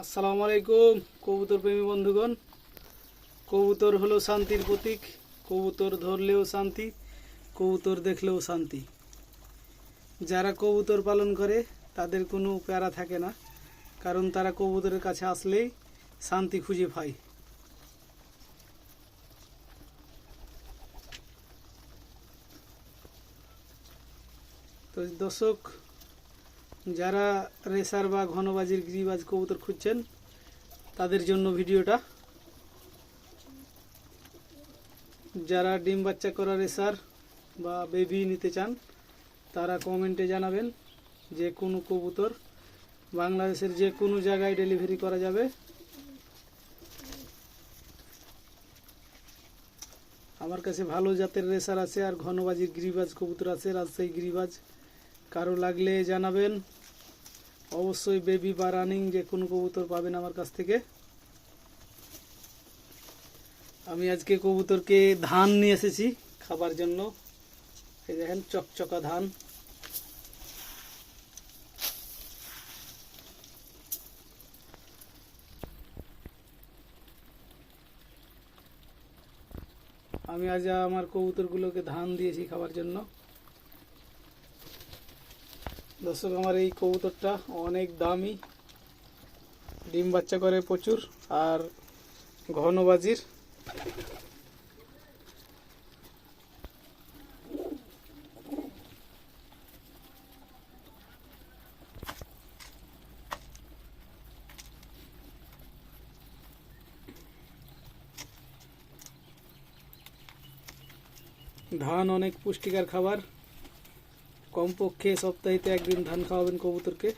আসসালামু আলাইকুম কবুতর প্রেমী বন্ধুগণ। কবুতর হলো শান্তির প্রতীক, কবুতর ধরলেও শান্তি, কবুতর দেখলেও শান্তি। যারা কবুতর পালন করে, তাদের কোনো প্যারা থাকে না, কারণ তারা কবুতরের কাছে আসলেই শান্তি খুঁজে পায়। তো দর্শক যারা রেসার বা ঘনবাজির গিরিবাজ কবুতর খুঁজছেন, তাদের জন্য ভিডিওটা। যারা ডিম বাচ্চা করা রেসার বা বেবি নিতে চান, তারা কমেন্টে জানাবেন যে কোনো কবুতর বাংলাদেশের যে কোনো জায়গায় ডেলিভারি করা যাবে। আমার কাছে ভালো জাতের রেসার আছে আর ঘনবাজির গিরিবাজ কবুতর আছে, রাজশাহী গিরিবাজ। কারও লাগলে জানাবেন। অবশ্যই বেবি বা রানিং যে কোনো কবুতর পাবেন আমার কাছ থেকে। আমি আজকে কবুতরকে ধান নিয়ে এসেছি খাবার জন্য। এই দেখেন, চকচকা ধান। আমি আজ আমার কবুতরগুলোকে ধান দিয়েছি খাবার জন্য। দর্শক, আমার এই কবুতরটা অনেক দামি। ডিম বাচ্চা করে প্রচুর, আর ঘনবাজির ধান অনেক পুষ্টিকর খাবার। কমপক্ষে সপ্তাহেতে একদিন ধান খাওয়াবেন কবুতরকে